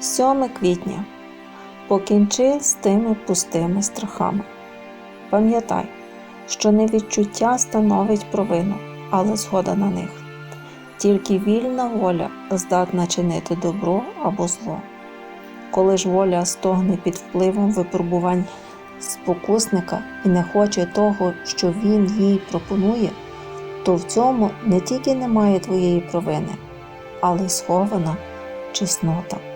7 квітня. Покінчи з тими пустими страхами. Пам'ятай, що не відчуття становить провину, але згода на них. Тільки вільна воля здатна чинити добро або зло. Коли ж воля стогне під впливом випробувань спокусника і не хоче того, що він їй пропонує, то в цьому не тільки немає твоєї провини, але й схована чеснота.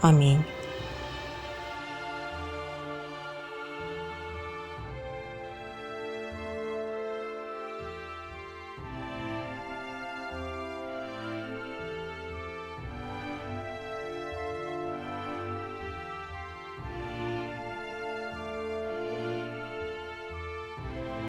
Амінь.